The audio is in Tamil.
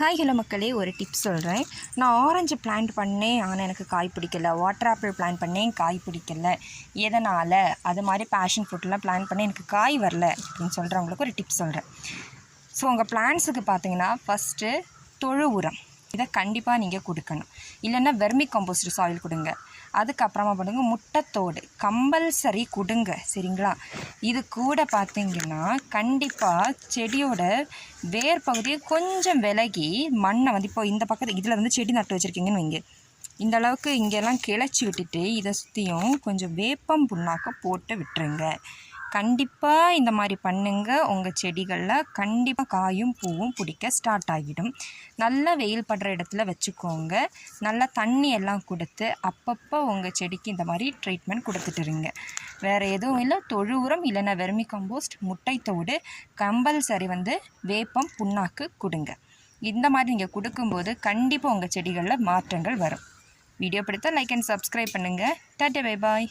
ஹாய் ஹலோ மக்களே. ஒரு டிப்ஸ் சொல்கிறேன் நான் ஆரஞ்சு பிளான்ட் பண்ணேன் ஆனால் எனக்கு காய் பிடிக்கல. வாட்டர் ஆப்பிள் பிளான் பண்ணேன் காய் பிடிக்கல. எதனால்? அது மாதிரி பேஷன் ஃப்ரூட்லாம் பிளான் பண்ணி எனக்கு காய் வரல அப்படின்னு சொல்கிறவங்களுக்கு ஒரு டிப்ஸ் சொல்கிறேன் ஸோ உங்கள் பிளான்ஸுக்கு பார்த்தீங்கன்னா ஃபஸ்ட்டு தொழு உரம். இதை கண்டிப்பாக நீங்கள் கொடுக்கணும். இல்லைன்னா வெர்மி கம்போஸ்ட் சாயில் கொடுங்க. அதுக்கப்புறமா பண்ணுங்க முட்டைத்தோடு. கம்பல்சரி கொடுங்க சரிங்களா? இது கூட பார்த்திங்கன்னா கண்டிப்பாக செடியோட வேர் பகுதியை கொஞ்சம் விலகி மண்ணை வந்து இப்போ இந்த பக்கத்து இதில் வந்து செடி நட்டு வச்சுருக்கீங்கன்னு வைங்க. இந்த அளவுக்கு இங்கெல்லாம் கிளச்சி விட்டுட்டு இதை சுற்றியும் கொஞ்சம் வேப்பம் புண்ணாக்க போட்டு விட்டுருங்க. கண்டிப்பாக இந்த மாதிரி பண்ணுங்க. உங்கள் செடிகளில் கண்டிப்பாக காயும் பூவும் பிடிக்க ஸ்டார்ட் ஆகிடும். நல்லா வெயில் படுற இடத்துல வச்சுக்கோங்க. நல்லா தண்ணி எல்லாம் கொடுத்து அப்பப்போ உங்கள் செடிக்கு இந்த மாதிரி ட்ரீட்மெண்ட் கொடுத்துட்டு இருங்க வேறு எதுவும் இல்லை. தொழு உரம் இல்லைன்னா வெர்மி கம்போஸ்ட் முட்டைத்தோடு கம்பல்சரி வந்து வேப்பம் புண்ணாக்கு கொடுங்க. இந்த மாதிரி நீங்கள் கொடுக்கும்போது கண்டிப்பாக உங்கள் செடிகளில் மாற்றங்கள் வரும். வீடியோ பிடித்தா லைக் அண்ட் சப்ஸ்கிரைப் பண்ணுங்கள் டாட்டா பை பாய்